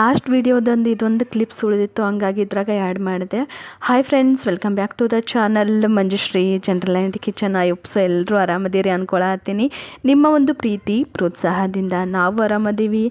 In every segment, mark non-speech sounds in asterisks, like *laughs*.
Last ವೀಡಿಯೋದೊಂದು ಇದೊಂದು clips ಉಳಿದಿತ್ತು ಹಂಗಾಗಿ ಇದ್ರಾಗ ಆ್ಯಡ್ ಮಾಡಿದೆ. Hi friends welcome back to the channel Manjushree general and kitchen I ಉಪ್ಸು ಎಲ್ಲರೂ ಆರಾಮದಿರಿ ಅನ್ಕೊಳತ್ತೀನಿ. ನಿಮ್ಮ ಒಂದು ಪ್ರೀತಿ, ಪ್ರೋತ್ಸಾಹದಿಂದ ನಾವು ಆರಾಮದೀವಿ.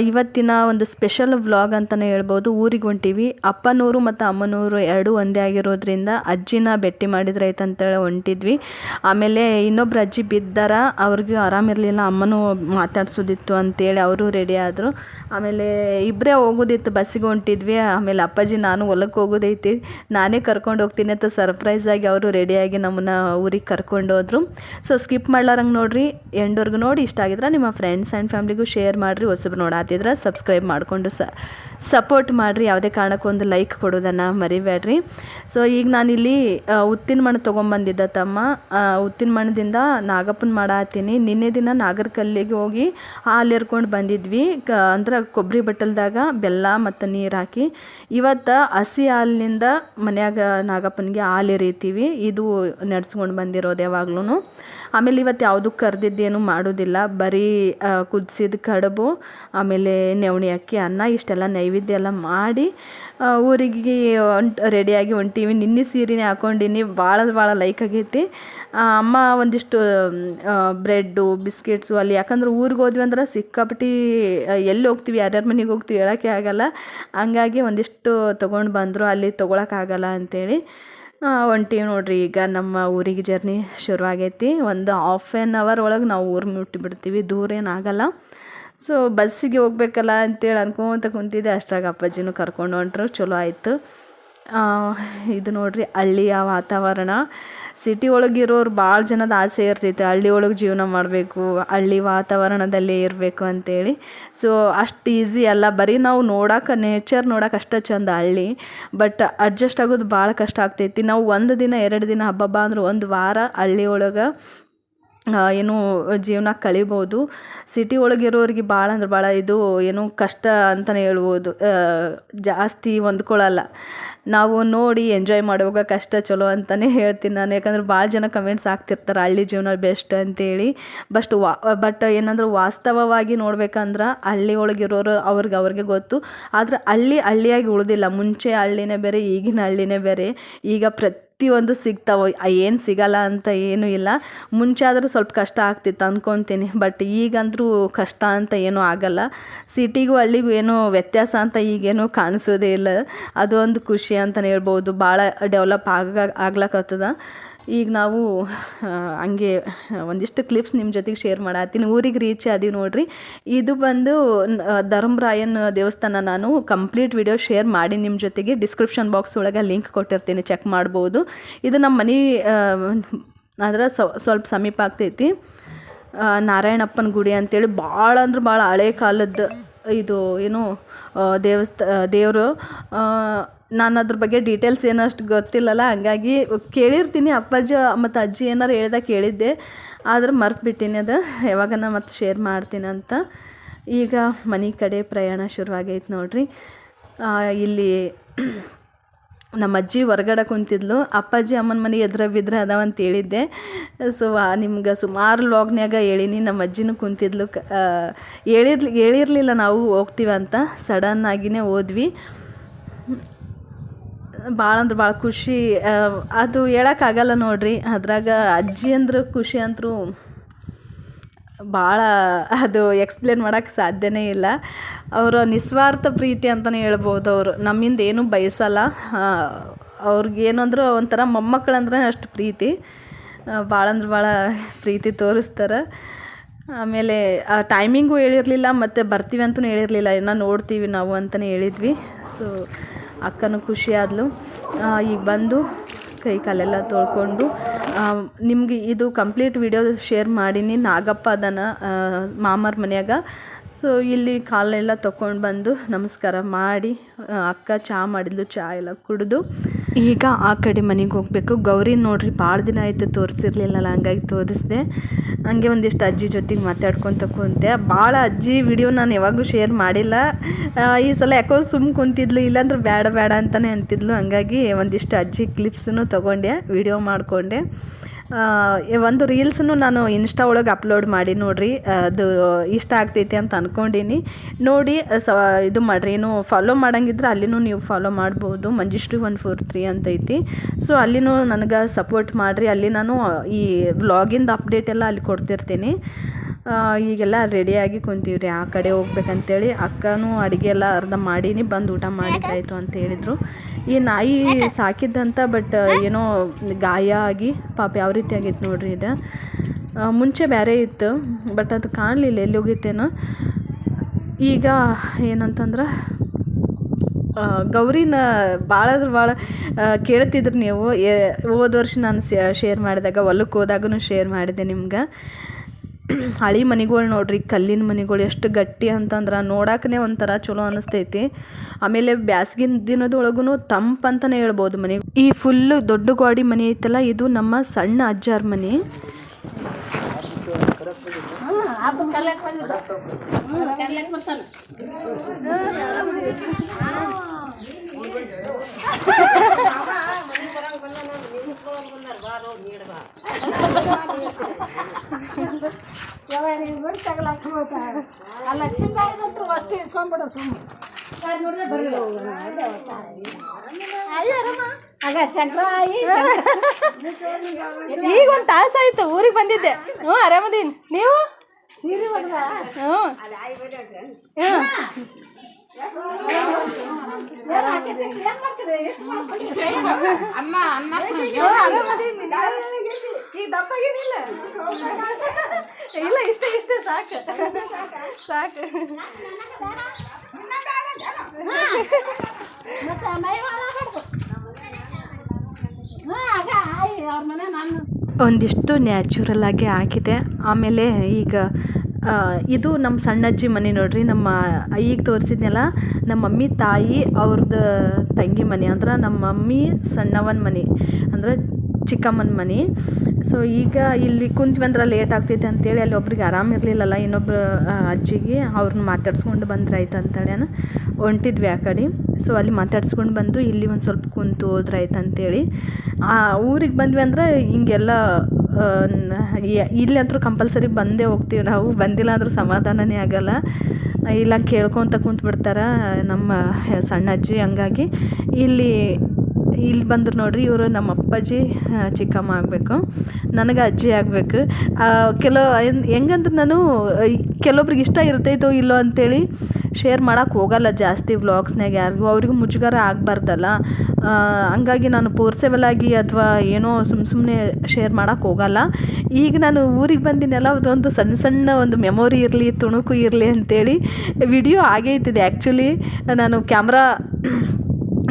ಇವತ್ತಿನ ಒಂದು ಸ್ಪೆಷಲ್ ವ್ಲಾಗ್ ಅಂತಲೇ ಹೇಳ್ಬೋದು. ಊರಿಗೆ ಹೊಂಟೀವಿ. ಅಪ್ಪನೂರು ಮತ್ತು ಅಮ್ಮನೂರು ಎರಡೂ ಒಂದೇ ಆಗಿರೋದ್ರಿಂದ ಅಜ್ಜಿನ ಭೇಟಿ ಮಾಡಿದ್ರೆ ಅಂತೇಳಿ ಹೊಂಟಿದ್ವಿ. ಆಮೇಲೆ ಇನ್ನೊಬ್ರು ಅಜ್ಜಿ ಬಿದ್ದಾರ. ಅವ್ರಿಗೆ ಆರಾಮಿರಲಿಲ್ಲ ಅಮ್ಮನೂ ಮಾತಾಡ್ಸೋದಿತ್ತು ಅಂತೇಳಿ ಅವರು ರೆಡಿ ಆದರು. ಆಮೇಲೆ ಇಬ್ಬರೇ ಹೋಗೋದಿತ್ತು. ಬಸ್ಸಿಗೆ ಹೊಂಟಿದ್ವಿ. ಆಮೇಲೆ ಅಪ್ಪಾಜಿ, ನಾನು ಹೊಲಕ್ಕೆ ಹೋಗೋದೈತಿ. ನಾನೇ ಕರ್ಕೊಂಡು ಹೋಗ್ತೀನಿ ಅಂತ ಸರ್ಪ್ರೈಸ್ ಆಗಿ ಅವರು ರೆಡಿಯಾಗಿ ನಮ್ಮನ್ನ ಊರಿಗೆ ಕರ್ಕೊಂಡು ಹೋದರು. ಸೊ ಸ್ಕಿಪ್ ಮಾಡ್ಲಾರಂಗೆ ನೋಡಿರಿ. ಎಂಡೋರ್ಗು ನೋಡಿ ಇಷ್ಟ ಆಗಿದ್ರೆ ನಿಮ್ಮ ಫ್ರೆಂಡ್ಸ್ ಆ್ಯಂಡ್ ಫ್ಯಾಮ್ಲಿಗೂ ಶೇರ್ ಮಾಡಿರಿ. ಹೊಸಬ್ರು ನೋಡಾತಿದ್ರೆ ಸಬ್ಸ್ಕ್ರೈಬ್ ಮಾಡಿಕೊಂಡು ಸ ಸಪೋರ್ಟ್ ಮಾಡಿರಿ, ಯಾವುದೇ ಕಾರಣಕ್ಕೂ ಒಂದು ಲೈಕ್ ಕೊಡೋದನ್ನು ಮರಿಬೇಡ್ರಿ. ಸೊ ಈಗ ನಾನಿಲ್ಲಿ ಉತ್ತಿನ ಮಣ್ಣು ತೊಗೊಂಬಂದಿದ್ದ ತಮ್ಮ ಉತ್ತಿನ ಮಣ್ಣದಿಂದ ನಾಗಪ್ಪನ ಮಾಡಾತೀನಿ ನಿನ್ನೆ ದಿನ ನಾಗರಕಲ್ಲಿಗೆ ಹೋಗಿ ಹಾಲು ಎರ್ಕೊಂಡು ಬಂದಿದ್ವಿ. ಕ, ಅಂದ್ರೆ ಕೊಬ್ಬರಿ ಬಟ್ಟಲ್ದಾಗ ಬೆಲ್ಲ ಮತ್ತು ನೀರು ಹಾಕಿ. ಇವತ್ತು ಹಸಿ ಹಾಲಿನಿಂದ ಮನ್ಯಾಗ ನಾಗಪ್ಪನಿಗೆ ಹಾಲು ಎರಿತೀವಿ. ಇದು ನಡ್ಸ್ಕೊಂಡು ಬಂದಿರೋದು ಯಾವಾಗ್ಲೂ ಆಮೇಲೆ ಇವತ್ತು ಯಾವುದು ಕರೆದಿದ್ದೇನು ಮಾಡೋದಿಲ್ಲ. ಬರೀ ಕುದಿಸಿದ ಕಡುಬು, ಆಮೇಲೆ ನೆವಣಿ ಅಕ್ಕಿ, ಅನ್ನ, ಇಷ್ಟೆಲ್ಲ ನೈವೇದ್ಯ ಎಲ್ಲ ಮಾಡಿ ಊರಿಗೆ ಒಂಟು ರೆಡಿಯಾಗಿ ಹೊಂಟೀವಿ ನಿನ್ನೆ ಸೀರೆನೇ ಹಾಕೊಂಡಿನಿ. ಭಾಳ ಭಾಳ ಲೈಕ್ ಆಗೈತಿ. ಅಮ್ಮ ಒಂದಿಷ್ಟು ಬ್ರೆಡ್ಡು ಬಿಸ್ಕೆಟ್ಸು ಅಲ್ಲಿ ಯಾಕಂದ್ರೆ ಊರಿಗೆ ಹೋದ್ವಿ ಅಂದ್ರೆ ಸಿಕ್ಕಾಪಟ್ಟಿ ಎಲ್ಲಿ ಹೋಗ್ತೀವಿ ಯಾರ್ಯಾರ ಮನೆಗೆ ಹೋಗ್ತೀವಿ ಹೇಳೋಕ್ಕೆ ಆಗಲ್ಲ. ಹಂಗಾಗಿ ಒಂದಿಷ್ಟು ತೊಗೊಂಡು ಬಂದರು ಅಲ್ಲಿ ತೊಗೊಳಕ್ಕಾಗಲ್ಲ ಅಂತೇಳಿ. ಆ, ಹೊಂಟೀವಿ ನೋಡ್ರಿ ಈಗ ನಮ್ಮ ಊರಿಗೆ ಜರ್ನಿ ಶುರುವಾಗೈತಿ. ಒಂದು ಹಾಫ್ ಆ್ಯನ್ ಅವರ್ ಒಳಗೆ ನಾವು ಊರು ಮುಟ್ಟಿಬಿಡ್ತೀವಿ ದೂರ ಏನಾಗಲ್ಲ ಸೊ ಬಸ್ಸಿಗೆ ಹೋಗ್ಬೇಕಲ್ಲ ಅಂತೇಳಿ ಅನ್ಕೊಂತ ಕುಂತಿದ್ದೆ. ಅಷ್ಟಾಗ ಅಪ್ಪಾಜಿನೂ ಕರ್ಕೊಂಡು ಹೊಂಟ್ರು. ಚಲೋ ಆಯಿತು. ಇದು ನೋಡ್ರಿ, ಹಳ್ಳಿಯ ವಾತಾವರಣ. ಸಿಟಿ ಒಳಗಿರೋರು ಭಾಳ ಜನದ ಆಸೆ ಇರ್ತೈತೆ. ಹಳ್ಳಿ ಒಳಗೆ ಜೀವನ ಮಾಡಬೇಕು, ಹಳ್ಳಿ ವಾತಾವರಣದಲ್ಲಿ ಇರಬೇಕು ಅಂತೇಳಿ. ಸೊ ಅಷ್ಟು ಈಸಿ ಅಲ್ಲ. ಬರೀ ನಾವು ನೋಡೋಕೆ ನೇಚರ್ ನೋಡೋಕೆ ಅಷ್ಟೇ ಚಂದ ಹಳ್ಳಿ. ಬಟ್ ಅಡ್ಜಸ್ಟ್ ಆಗೋದು ಭಾಳ ಕಷ್ಟ ಆಗ್ತೈತಿ. ನಾವು ಒಂದು ದಿನ, ಎರಡು ದಿನ ಹಬ್ಬ ಅಂದ್ರೆ ಒಂದು ವಾರ ಹಳ್ಳಿ ಒಳಗೆ ಏನು ಜೀವನ ಕಳಿಬೋದು. ಸಿಟಿ ಒಳಗಿರೋರಿಗೆ ಭಾಳ ಅಂದ್ರೆ ಭಾಳ ಇದು ಏನು ಕಷ್ಟ ಅಂತಲೇ ಹೇಳ್ಬೋದು. ಜಾಸ್ತಿ ಹೊಂದ್ಕೊಳ್ಳಲ್ಲ ನಾವು ನೋಡಿ ಎಂಜಾಯ್ ಮಾಡುವಾಗ ಕಷ್ಟ ಚಲೋ ಅಂತಲೇ ಹೇಳ್ತೀನಿ ನಾನು. ಯಾಕಂದ್ರೆ ಭಾಳ ಜನ ಕಮೆಂಟ್ಸ್ ಹಾಕ್ತಿರ್ತಾರೆ, ಹಳ್ಳಿ ಜೀವನ ಬೆಸ್ಟ್ ಅಂತೇಳಿ. ಬಸ್ಟ್ ವಾ ಬಟ್ ಏನಂದ್ರೆ ವಾಸ್ತವವಾಗಿ ನೋಡ್ಬೇಕಂದ್ರೆ ಹಳ್ಳಿ ಒಳಗಿರೋರು ಅವ್ರಿಗೆ ಅವ್ರಿಗೆ ಗೊತ್ತು. ಆದ್ರೆ ಹಳ್ಳಿ ಹಳ್ಳಿಯಾಗಿ ಉಳಿದಿಲ್ಲ. ಮುಂಚೆ ಹಳ್ಳಿನೇ ಬೇರೆ, ಈಗಿನ ಹಳ್ಳಿನೇ ಬೇರೆ. ಈಗ ಪ್ರತಿ ಪ್ರತಿಯೊಂದು ಸಿಗ್ತಾವೆ ಏನು ಸಿಗಲ್ಲ ಅಂತ ಏನೂ ಇಲ್ಲ. ಮುಂಚೆ ಆದ್ರೆ ಸ್ವಲ್ಪ ಕಷ್ಟ ಆಗ್ತಿತ್ತು ಅಂದ್ಕೊತೀನಿ ಬಟ್ ಈಗಂದ್ರೂ ಕಷ್ಟ ಅಂತ ಏನೂ ಆಗಲ್ಲ. ಸಿಟಿಗೂ ಹಳ್ಳಿಗೂ ಏನೂ ವ್ಯತ್ಯಾಸ ಅಂತ ಈಗೇನು ಕಾಣಿಸೋದೇ ಇಲ್ಲ. ಅದೊಂದು ಖುಷಿ ಅಂತಲೇ ಹೇಳ್ಬೋದು. ಭಾಳ ಡೆವಲಪ್ ಆಗ, ಆಗ್ಲಕತ್ತದ. ಈಗ ನಾವು ಹಂಗೆ ಒಂದಿಷ್ಟು ಕ್ಲಿಪ್ಸ್ ನಿಮ್ಮ ಜೊತೆಗೆ ಶೇರ್ ಮಾಡತ್ತೀನಿ. ಊರಿಗೆ ರೀಚ್ ಆದೀವಿ ನೋಡ್ರಿ. ಇದು ಬಂದು ಧರ್ಮರಾಯನ್ ದೇವಸ್ಥಾನ ನಾನು ಕಂಪ್ಲೀಟ್ ವಿಡಿಯೋ ಶೇರ್ ಮಾಡಿ ನಿಮ್ಮ ಜೊತೆಗೆ ಡಿಸ್ಕ್ರಿಪ್ಷನ್ ಬಾಕ್ಸ್ ಒಳಗೆ ಲಿಂಕ್ ಕೊಟ್ಟಿರ್ತೀನಿ. ಚೆಕ್ ಮಾಡ್ಬೋದು. ಇದು ನಮ್ಮ ಮನೆ ಅದರ ಸ್ವಲ್ಪ ಸಮೀಪ ಆಗ್ತೈತಿ. ನಾರಾಯಣಪ್ಪನ ಗುಡಿ ಅಂತೇಳಿ ಭಾಳ ಅಂದ್ರೆ ಭಾಳ ಹಳೆ ಕಾಲದ್ದು ಇದು, ಏನು ದೇವಸ್ಥ ದೇವರು ನಾನು ಅದ್ರ ಬಗ್ಗೆ ಡೀಟೇಲ್ಸ್ ಏನಷ್ಟು ಗೊತ್ತಿಲ್ಲಲ್ಲ, ಹಂಗಾಗಿ ಕೇಳಿರ್ತೀನಿ ಅಪ್ಪಾಜಿ, ಮತ್ತು ಅಜ್ಜಿ ಏನಾರು ಹೇಳ್ದಾಗ ಕೇಳಿದ್ದೆ, ಆದ್ರೆ ಮರ್ತು ಬಿಟ್ಟೀನಿ ಅದು ಯಾವಾಗನ ಮತ್ತೆ ಶೇರ್ ಮಾಡ್ತೀನಿ ಅಂತ. ಈಗ ಮನೆ ಕಡೆ ಪ್ರಯಾಣ ಶುರುವಾಗೈತೆ ನೋಡ್ರಿ. ಇಲ್ಲಿ ನಮ್ಮ ಅಜ್ಜಿ ಹೊರಗಡೆ ಕುಂತಿದ್ಲು, ಅಪ್ಪಾಜಿ ಅಮ್ಮನ ಮನೆ ಎದ್ರ ಬಿದ್ರೆ ಅದಾವ ಅಂತ ಹೇಳಿದ್ದೆ. ಸೊ ನಿಮ್ಗೆ ಸುಮಾರು ಲಾಗ್ನ್ಯಾಗ ಹೇಳಿನಿ, ನಮ್ಮ ಅಜ್ಜಿನೂ ಕುಂತಿದ್ಲು, ಕ ಹೇಳಿರ್ಲಿ ಹೇಳಿರಲಿಲ್ಲ ನಾವು ಹೋಗ್ತೀವಂತ ಸಡನ್ನಾಗಿಯೇ ಹೋದ್ವಿ. ಭಾಳ ಅಂದ್ರೆ ಭಾಳ ಖುಷಿ. ಅದು ಹೇಳೋಕ್ಕಾಗಲ್ಲ ನೋಡಿರಿ. ಅದ್ರಾಗ ಅಜ್ಜಿ ಅಂದ್ರೆ ಖುಷಿ ಅಂತರೂ ಭಾಳ ಅದು ಎಕ್ಸ್ಪ್ಲೇನ್ ಮಾಡೋಕ್ಕೆ ಸಾಧ್ಯನೇ ಇಲ್ಲ. ಅವರ ನಿಸ್ವಾರ್ಥ ಪ್ರೀತಿ ಅಂತಲೇ ಹೇಳ್ಬೋದು ಅವರು. ನಮ್ಮಿಂದ ಏನೂ ಬಯಸಲ್ಲ. ಅವ್ರಿಗೇನು ಅಂದ್ರೆ ಒಂಥರ ಮೊಮ್ಮಕ್ಕಳಂದ್ರೆ ಅಷ್ಟು ಪ್ರೀತಿ. ಭಾಳ ಅಂದ್ರೆ ಭಾಳ ಪ್ರೀತಿ ತೋರಿಸ್ತಾರೆ. ಆಮೇಲೆ ಆ ಟೈಮಿಂಗು ಹೇಳಿರಲಿಲ್ಲ, ಮತ್ತು ಬರ್ತೀವಿ ಅಂತಲೂ ಹೇಳಿರಲಿಲ್ಲ. ಇನ್ನೂ ನೋಡ್ತೀವಿ ನಾವು ಅಂತಲೇ ಹೇಳಿದ್ವಿ. ಸೊ ಅಕ್ಕನೂ ಖುಷಿ ಈಗ ಬಂದು ಕೈ ಕಾಲೆಲ್ಲ ತೊಳ್ಕೊಂಡು ನಿಮಗೆ ಇದು ಕಂಪ್ಲೀಟ್ ವಿಡಿಯೋ ಶೇರ್ ಮಾಡೀನಿ. ನಾಗಪ್ಪ ಅದನ ಮಾಮರ ಮನ್ಯಾಗ. ಸೊ ಇಲ್ಲಿ ಕಾಲೆಲ್ಲ ತೊಗೊಂಡು ಬಂದು ನಮಸ್ಕಾರ ಮಾಡಿ ಅಕ್ಕ ಚಹಾ ಮಾಡಿದ್ಲು ಚಹಾ ಎಲ್ಲ ಕುಡಿದು. ಈಗ ಆ ಕಡೆ ಮನೆಗೆ ಹೋಗಬೇಕು. ಗೌರಿ ನೋಡ್ರಿ ಭಾಳ ದಿನ ಆಯಿತು ತೋರಿಸಿರ್ಲಿಲ್ಲಲ್ಲ, ಹಂಗಾಗಿ ತೋರಿಸ್ದೆ. ಹಂಗೆ ಒಂದಿಷ್ಟು ಅಜ್ಜಿ ಜೊತೆಗೆ ಮಾತಾಡ್ಕೊತ ಕುಂತೆ. ಭಾಳ ಅಜ್ಜಿ ವಿಡಿಯೋ ನಾನು ಯಾವಾಗೂ ಶೇರ್ ಮಾಡಿಲ್ಲ. ಈ ಸಲ ಯಾಕೋ ಸುಮ್ಮ ಕುಂತಿದ್ಲು, ಇಲ್ಲಾಂದ್ರೆ ಬೇಡ ಬೇಡ ಅಂತಲೇ ಅಂತಿದ್ಲು. ಹಂಗಾಗಿ ಒಂದಿಷ್ಟು ಅಜ್ಜಿ ಕ್ಲಿಪ್ಸನ್ನು ತೊಗೊಂಡೆ, ವಿಡಿಯೋ ಮಾಡಿಕೊಂಡೆ. ಒಂದು ರೀಲ್ಸನ್ನು ನಾನು ಇನ್ಸ್ಟಾ ಒಳಗೆ ಅಪ್ಲೋಡ್ ಮಾಡಿ ನೋಡ್ರಿ. ಅದು ಇಷ್ಟ ಆಗ್ತೈತಿ ಅಂತ ಅಂದ್ಕೊಂಡೀನಿ ನೋಡಿ ಸ, ಇದು ಮಾಡಿರಿ. ಏನು ಫಾಲೋ ಮಾಡಂಗಿದ್ರೆ ಅಲ್ಲಿನೂ ನೀವು ಫಾಲೋ ಮಾಡ್ಬೋದು. ಮಂಜುಶ್ರೀ ಒನ್ ಫೋರ್ ತ್ರೀ ಅಂತ ಐತಿ ಸೊ ಅಲ್ಲಿನೂ ನನಗೆ ಸಪೋರ್ಟ್ ಮಾಡಿರಿ. ಅಲ್ಲಿ ನಾನು ಈ ವ್ಲಾಗಿಂದ ಅಪ್ಡೇಟ್ ಎಲ್ಲ ಅಲ್ಲಿ ಕೊಡ್ತಿರ್ತೀನಿ. ಈಗೆಲ್ಲ ರೆಡಿಯಾಗಿ ಕುಂತೀವ್ರಿ, ಆ ಕಡೆ ಹೋಗ್ಬೇಕಂತೇಳಿ ಅಕ್ಕನೂ ಅಡುಗೆ ಎಲ್ಲ ಅರ್ಧ ಮಾಡೀನಿ, ಬಂದು ಊಟ ಮಾಡಿದ್ದಾಯಿತು ಅಂತ ಹೇಳಿದರು. ಈ ನಾಯಿ ಸಾಕಿದ್ದಂತ ಬಟ್ ಏನೋ ಗಾಯ ಆಗಿ, ಪಾಪ ಯಾವ ರೀತಿ ಆಗಿತ್ತು ನೋಡ್ರಿ ಇದು. ಮುಂಚೆ ಬೇರೆ ಇತ್ತು ಬಟ್ ಅದು ಕಾಣಲಿಲ್ಲ, ಎಲ್ಲಿ ಹೋಗಿತ್ತೇನೋ. ಈಗ ಏನಂತಂದ್ರೆ ಗೌರಿನ ಭಾಳ ಭಾಳ ಕೇಳ್ತಿದ್ರು ನೀವು. ಹೋದ ವರ್ಷ ನಾನು ಶೇರ್ ಮಾಡಿದಾಗ ಹೊಲಕ್ಕೆ ಹೋದಾಗೂ ಶೇರ್ ಮಾಡಿದೆ ನಿಮ್ಗೆ. *clears throat* ಹಳಿ ಮನೆಗಳು ನೋಡ್ರಿ, ಕಲ್ಲಿನ ಮನೆಗಳು ಎಷ್ಟು ಗಟ್ಟಿ ಅಂತಂದ್ರೆ ನೋಡಾಕನೇ ಒಂಥರ ಚಲೋ ಅನಿಸ್ತೈತಿ. ಆಮೇಲೆ ಬ್ಯಾಸ್ಗಿನ ದಿನದೊಳಗೂ ತಂಪು ಅಂತಲೇ ಹೇಳ್ಬೋದು ಮನೆ ಈ ಫುಲ್ಲು ದೊಡ್ಡ ಗಾಡಿ ಮನೆ ಐತಲ್ಲ, ಇದು ನಮ್ಮ ಸಣ್ಣ ಅಜ್ಜಾರ ಮನೆ. ಅಲ್ಲ ಅಷ್ಟೇ ಸುಮ್ಮನೆ ಆಗ ಶಂಕರಾಯಿ. *laughs* ಈಗ ಒಂದು ತಾಸು ಆಯ್ತು ಊರಿಗೆ ಬಂದಿದ್ದೆ. ಹ್ಞೂ ಆರಾಮದೀನಿ. ನೀವು? ಸೀರೆ ಒಗ್ದ ಹ್ಞೂ ಅಮ್ಮ ಅಮ್ಮ ಈಗ ದಪ್ಪಾಗೇನಿಲ್ಲ ಇಲ್ಲ ಇಷ್ಟ ಇಷ್ಟ ಸಾಕು. ಸಾಕು. ಮತ್ತೆ ಮೈ ಹಾಳಾಗ್ಬಾರ್ದು. ಹಾ, ಆಗ ಆಯ್ ಅವ್ರ ಮನೆ ನಾನು. ಒಂದಿಷ್ಟು ನ್ಯಾಚುರಲ್ ಆಗಿ ಹಾಕಿದೆ. ಆಮೇಲೆ ಈಗ ಆ, ಇದು ನಮ್ಮ ಸಣ್ಣಜ್ಜಿ ಮನೆ ನೋಡ್ರಿ. ನಮ್ಮ ಈಗ ತೋರಿಸಿದ್ನಲ್ಲ, ನಮ್ಮ ಮಮ್ಮಿ ತಾಯಿ ಅವ್ರದ್ದು ತಂಗಿ ಮನೆ. ಅಂದ್ರೆ ನಮ್ಮ ಮಮ್ಮಿ ಸಣ್ಣವನ ಮನೆ, ಅಂದ್ರೆ ಚಿಕ್ಕಮ್ಮನ ಮನೆ. ಸೊ ಈಗ ಇಲ್ಲಿ ಕುಂತ್ವಿ ಅಂದ್ರೆ ಲೇಟ್ ಆಗ್ತೈತೆ ಅಂತೇಳಿ ಅಲ್ಲಿ ಒಬ್ರಿಗೆ ಆರಾಮಿರಲಿಲ್ಲಲ್ಲ ಇನ್ನೊಬ್ರು ಇನ್ನೊಬ್ಬರು ಅಜ್ಜಿಗೆ ಅವ್ರನ್ನ ಮಾತಾಡ್ಸ್ಕೊಂಡು ಬಂದ್ರೆ ಆಯ್ತು ಅಂತೇಳಿ ಹೊಂಟಿದ್ವಿ ಆ ಕಡೆ. ಸೊ ಅಲ್ಲಿ ಮಾತಾಡ್ಸ್ಕೊಂಡು ಬಂದು ಇಲ್ಲಿ ಒಂದು ಸ್ವಲ್ಪ ಕುಂತು ಹೋದ್ರಾಯ್ತು ಅಂತೇಳಿ. ಆ, ಊರಿಗೆ ಬಂದ್ವಿ ಅಂದ್ರೆ ಹಿಂಗೆಲ್ಲ ಇಲ್ಲಿ ಅಂತೂ ಕಂಪಲ್ಸರಿ ಬಂದೇ ಹೋಗ್ತೀವಿ ನಾವು. ಬಂದಿಲ್ಲ ಅಂದರೂ ಸಮಾಧಾನನೇ ಆಗಲ್ಲ. ಇಲ್ಲ, ಕೇಳ್ಕೊತ ಕುಂತ್ಬಿಡ್ತಾರೆ ನಮ್ಮ ಸಣ್ಣ ಅಜ್ಜಿ ಹಂಗಾಗಿ. ಇಲ್ಲಿ ಇಲ್ಲಿ ಬಂದ್ರು ನೋಡ್ರಿ, ಇವರು ನಮ್ಮ ಅಪ್ಪಾಜಿ ಚಿಕ್ಕಮ್ಮ ಆಗಬೇಕು. ನನಗೆ ಅಜ್ಜಿ ಆಗಬೇಕು. ಕೆಲವು ಹೆಂಗಂದ್ರೆ ನಾನು ಕೆಲವೊಬ್ರಿಗೆ ಇಷ್ಟ ಇರ್ತೈತೋ ಇಲ್ಲೋ ಅಂತೇಳಿ ಶೇರ್ ಮಾಡೋಕ್ಕೆ ಹೋಗಲ್ಲ ಜಾಸ್ತಿ ವ್ಲಾಗ್ಸ್ನಾಗ ಯಾರಿಗೂ. ಅವ್ರಿಗೂ ಮುಜುಗರ ಆಗಬಾರ್ದಲ್ಲ. ಹಂಗಾಗಿ ನಾನು ಪೋರ್ಸೆಬಲ್ ಆಗಿ ಅಥವಾ ಏನೋ ಸುಮ್ಮ ಸುಮ್ಮನೆ ಶೇರ್ ಮಾಡೋಕ್ಕೆ ಹೋಗಲ್ಲ. ಈಗ ನಾನು ಊರಿಗೆ ಬಂದಿನೆಲ್ಲ, ಅದೊಂದು ಸಣ್ಣ ಸಣ್ಣ ಒಂದು ಮೆಮೊರಿ ಇರಲಿ, ತುಣುಕು ಇರಲಿ ಅಂತೇಳಿ ವಿಡಿಯೋ ಆಗೇ ಇದ್ದಿದೆ. ಆ್ಯಕ್ಚುಲಿ ನಾನು ಕ್ಯಾಮ್ರಾ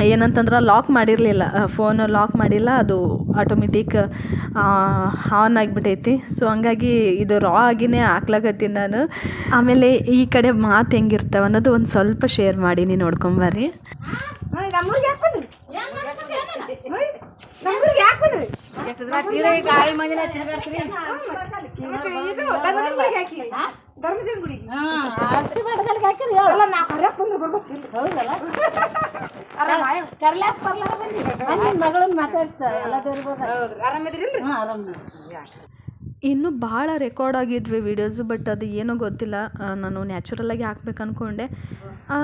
ಏನಂತಂದ್ರೆ ಲಾಕ್ ಮಾಡಿರಲಿಲ್ಲ ಫೋನ್ ಲಾಕ್ ಮಾಡಿಲ್ಲ ಅದು ಆಟೋಮೆಟಿಕ್ ಆನ್ ಆಗಿಬಿಟ್ಟೈತಿ ಸೊ ಹಂಗಾಗಿ ಇದು ರಾ ಆಗಿನೇ ಹಾಕ್ಲಾಕತ್ತೀನಿ ನಾನು. ಆಮೇಲೆ ಈ ಕಡೆ ಮಾತು ಹೆಂಗಿರ್ತಾವೆ ಅನ್ನೋದು ಒಂದು ಸ್ವಲ್ಪ ಶೇರ್ ಮಾಡೀನಿ ನೋಡ್ಕೊಂಬರ್ರಿ ನಮ್ಮೂರಿಗೆ ಯಾಕೆ ಬಂದ್ರಿ? ನಮ್ಮೂರಿಗೆ ಯಾಕೆ ಬಂದ್ರಿ? ಗಾಳಿ ಮಂದಿನ ಬಹಳ ಧರ್ಮಸಿಂಗ್ ಗುಡಿಗೆ ಅರಸಿ ಮಠದಲ್ಲಿ ಹಾಕಿರಿ ಅಲ್ಲ ನಾ ಕರ್ಯಾಕ್ ಬಂದ್ರೆ ಬರ್ಬೇಕು ಹೌದಲ್ಲ? ಕರ್ಲಾಕ್ ಬರ್ಲಾರ ಬಂದಿ ನನ್ನ ಮಗಳನ್ನ ಮಾತಾಡ್ಸ್ತಾರೆ. ಎಲ್ಲ ದೇವ್ರಿಗೆ ಆರಾಮಿದ್ರಿ ಹಾಂ ಆರಾಮ ಇನ್ನೂ ಭಾಳ ರೆಕಾರ್ಡ್ ಆಗಿದ್ವಿ ವಿಡಿಯೋಸ್ ಬಟ್ ಅದು ಏನು ಗೊತ್ತಿಲ್ಲ. ನಾನು ನಾನು ನ್ಯಾಚುರಲಾಗಿ ಹಾಕ್ಬೇಕು ಅಂದ್ಕೊಂಡೆ ಆ,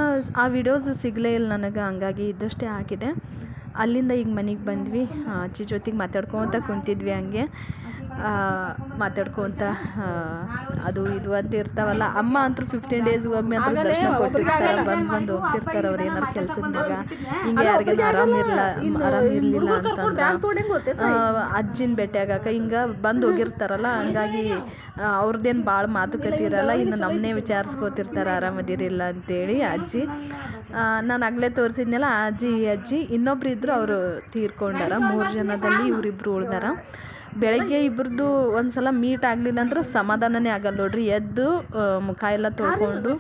ವಿಡಿಯೋಸ್ ಸಿಗಲೇ ಇಲ್ಲ ನನಗೆ ಹಂಗಾಗಿ ಇದ್ದಷ್ಟೇ ಹಾಕಿದೆ. ಅಲ್ಲಿಂದ ಈಗ ಮನೆಗೆ ಬಂದ್ವಿ. ಅಜ್ಜಿ ಜೊತೆಗೆ ಮಾತಾಡ್ಕೊತ ಕುಂತಿದ್ವಿ ಹಂಗೆ. ಮಾತಾಡ್ಕೊತ ಅದು ಇದು ಅಂತ ಇರ್ತಾವಲ್ಲ. ಅಮ್ಮ ಅಂತೂ ಫಿಫ್ಟೀನ್ ಡೇಸ್ ಒಮ್ಮೆ ಅಂತ ದರ್ಶನ ಕೊಟ್ಟಿರ್ತಾರೆ ಬಂದು ಬಂದು ಹೋಗ್ತಿರ್ತಾರೆ ಅವ್ರು ಏನಾರು ಕೆಲಸದ ಮ್ಯಾಗ ಹಿಂಗೆ ಯಾರಿಗೆಲ್ಲ ಆರಾಮಿರಲ್ಲ ಆರಾಮಿರಲಿಲ್ಲ ಅಂತಂದ್ರೆ ಅಜ್ಜಿನ ಭೇಟಿ ಆಗಾಕ ಹಿಂಗೆ ಬಂದು ಹೋಗಿರ್ತಾರಲ್ಲ. ಹಂಗಾಗಿ ಅವ್ರದ್ದೇನು ಭಾಳ ಮಾತುಕತೆ ಇರಲ್ಲ ಇನ್ನು ನಮ್ಮನ್ನೇ ವಿಚಾರಿಸ್ಕೋತಿರ್ತಾರೆ. ಆರಾಮದಿರಿಲ್ಲ ಅಂತೇಳಿ ಅಜ್ಜಿ. ನಾನು ಆಗಲೇ ತೋರಿಸಿದ್ನಲ್ಲ ಅಜ್ಜಿ ಈ ಅಜ್ಜಿ. ಇನ್ನೊಬ್ರು ಇದ್ದರು ಅವರು ತೀರ್ಕೊಂಡಾರ. ಮೂರು ಜನದಲ್ಲಿ ಇವರಿಬ್ಬರು ಉಳ್ದಾರ. ಬೆಳಗ್ಗೆ ಇಬ್ಬರದ್ದು ಒಂದು ಸಲ ಮೀಟ್ ಆಗಲಿಲ್ಲ ಅಂದ್ರೆ ಸಮಾಧಾನನೇ ಆಗಲ್ಲ ನೋಡ್ರಿ. ಎದ್ದು ಮುಖ ಎಲ್ಲ ತೊಳ್ಕೊಂಡು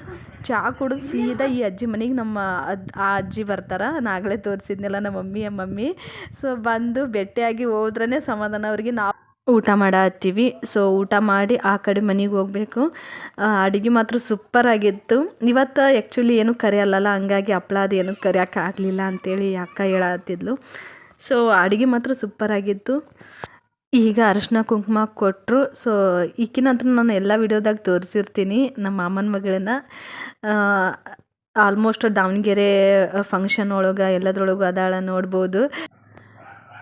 ಚಹಾ ಕುಡಿದು ಸೀದಾ ಈ ಅಜ್ಜಿ ಮನೆಗೆ ನಮ್ಮ ಅದ್, ಆ ಅಜ್ಜಿ ಬರ್ತಾರೆ. ನಾಗಲೇ ತೋರಿಸಿದ್ನೆಲ್ಲ ನಮ್ಮ ಮಮ್ಮಿ ಮಮ್ಮಿ. ಸೊ ಬಂದು ಭೇಟಿಯಾಗಿ ಹೋದ್ರೇ ಸಮಾಧಾನ. ಅವ್ರಿಗೆ ನಾವು ಊಟ ಮಾಡತ್ತೀವಿ. ಸೊ ಊಟ ಮಾಡಿ ಆ ಕಡೆ ಮನೆಗೆ ಹೋಗಬೇಕು. ಅಡುಗೆ ಮಾತ್ರ ಸೂಪರ್ ಆಗಿತ್ತು. ಇವತ್ತು ಆ್ಯಕ್ಚುಲಿ ಏನು ಕರೆಯಲ್ಲಲ್ಲ ಹಂಗಾಗಿ ಹಪ್ಳ ಅದು ಏನು ಕರೆಯೋಕ್ಕಾಗಲಿಲ್ಲ ಅಂತೇಳಿ ಅಕ್ಕ ಹೇಳತ್ತಿದ್ಲು ಸೊ ಅಡುಗೆ ಮಾತ್ರ ಸೂಪರ್ ಆಗಿತ್ತು. ಈಗ ಅರಶಿನ ಕುಂಕುಮ ಕೊಟ್ಟರು ಸೊ ಈಕಿನಂತರ ನಾನು ಎಲ್ಲ ವಿಡಿಯೋದಾಗ ತೋರಿಸಿರ್ತೀನಿ. ನಮ್ಮ ಮಾಮನ ಮಗಳನ್ನ ಆಲ್ಮೋಸ್ಟ್ ದಾವಣಗೆರೆ ಫಂಕ್ಷನ್ ಒಳಗೆ, ಎಲ್ಲದ್ರೊಳಗೆ ಅದಾಳ ನೋಡ್ಬೋದು.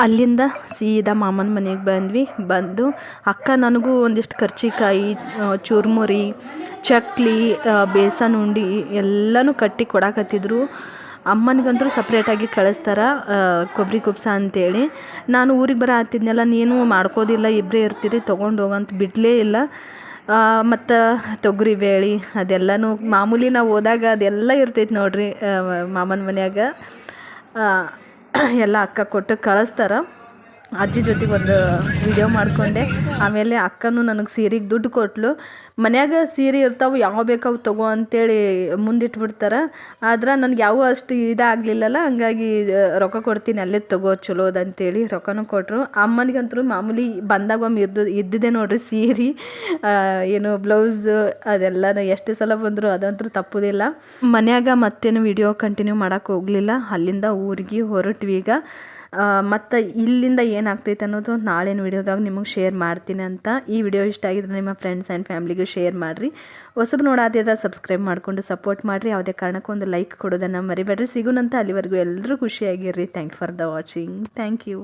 ಅಲ್ಲಿಂದ ಸೀದಾ ಮಾಮನ ಮನೆಗೆ ಬಂದ್ವಿ. ಬಂದು ಅಕ್ಕ ನನಗೂ ಒಂದಿಷ್ಟು ಕರ್ಚಿಕಾಯಿ ಚುರ್ಮುರಿ, ಚಕ್ಲಿ ಬೇಸನ್ ಉಂಡಿ ಎಲ್ಲನೂ ಕಟ್ಟಿ ಕೊಡಾಕತ್ತಿದ್ರು. ಅಮ್ಮನಿಗಂತೂ ಸಪ್ರೇಟಾಗಿ ಕಳಿಸ್ತಾರ ಕೊಬ್ಬರಿ ಕುಬ್ಸ ಅಂತೇಳಿ. ನಾನು ಊರಿಗೆ ಬರೋ ಹತ್ತಿದ್ನೆಲ್ಲ, ನೀನು ಮಾಡ್ಕೋದಿಲ್ಲ ಇಬ್ಬರೇ ಇರ್ತೀರಿ, ತೊಗೊಂಡು ಹೋಗಂತ ಬಿಡಲೇ ಇಲ್ಲ. ಮತ್ತು ತೊಗರಿ ಬೇಳೆ, ಅದೆಲ್ಲನೂ ಮಾಮೂಲಿ ನಾವು ಹೋದಾಗ ಅದೆಲ್ಲ ಇರ್ತೈತೆ ನೋಡ್ರಿ ಮಾಮನ ಮನ್ಯಾಗ. ಎಲ್ಲ ಅಕ್ಕ ಕೊಟ್ಟು ಕಳಿಸ್ತಾರ. ಅಜ್ಜಿ ಜೊತೆಗೆ ಒಂದು ವಿಡಿಯೋ ಮಾಡಿಕೊಂಡೆ. ಆಮೇಲೆ ಅಕ್ಕನೂ ನನಗೆ ಸೀರೆಗೆ ದುಡ್ಡು ಕೊಟ್ಲು. ಮನ್ಯಾಗ ಸೀರೆ ಇರ್ತಾವೆ, ಯಾವ ಬೇಕಾವು ತಗೋ ಅಂತೇಳಿ ಮುಂದಿಟ್ಬಿಡ್ತಾರೆ. ಆದ್ರೆ ನನಗೆ ಯಾವ ಅಷ್ಟು ಇದಾಗಲಿಲ್ಲಲ್ಲ, ಹಂಗಾಗಿ ರೊಕ್ಕ ಕೊಡ್ತೀನಿ, ಅಲ್ಲೇ ತಗೋ ಚಲೋದು ಅಂತೇಳಿ ರೊಕ್ಕನೂ ಕೊಟ್ಟರು ಅಮ್ಮನಿಗಂತೂ ಮಾಮೂಲಿ ಬಂದಾಗ ಒಮ್ಮೆ ಇದ್ದು ಇದ್ದಿದೆ ನೋಡ್ರಿ ಸೀರೆ ಏನು ಬ್ಲೌಸ್ ಅದೆಲ್ಲನೂ ಎಷ್ಟು ಸಲ ಬಂದರು ಅದಂತೂ ತಪ್ಪುದಿಲ್ಲ. ಮನ್ಯಾಗ ಮತ್ತೇನು ವಿಡಿಯೋ ಕಂಟಿನ್ಯೂ ಮಾಡೋಕ್ಕೆ ಹೋಗಲಿಲ್ಲ. ಅಲ್ಲಿಂದ ಊರಿಗೆ ಹೊರಟ್ವಿ ಈಗ. ಮತ್ತು ಇಲ್ಲಿಂದ ಏನಾಗ್ತೈತೆ ಅನ್ನೋದು ನಾಳಿನ ವಿಡಿಯೋದಾಗ ನಿಮಗೆ ಶೇರ್ ಮಾಡ್ತೀನಿ ಅಂತ. ಈ ವಿಡಿಯೋ ಇಷ್ಟ ಆಗಿದ್ರೆ ನಿಮ್ಮ ಫ್ರೆಂಡ್ಸ್ ಆ್ಯಂಡ್ ಫ್ಯಾಮ್ಲಿಗೂ ಶೇರ್ ಮಾಡಿರಿ. ಹೊಸಬ್ ನೋಡಾದಿದ್ರೆ ಸಬ್ಸ್ಕ್ರೈಬ್ ಮಾಡಿಕೊಂಡು ಸಪೋರ್ಟ್ ಮಾಡಿರಿ. ಯಾವುದೇ ಕಾರಣಕ್ಕೂ ಒಂದು ಲೈಕ್ ಕೊಡೋದನ್ನು ಮರಿಬೇಡ್ರಿ. ಸಿಗುನಂತ ಅಲ್ಲಿವರೆಗೂ ಎಲ್ಲರೂ ಖುಷಿಯಾಗಿರ್ರಿ. Thank for the watching thank you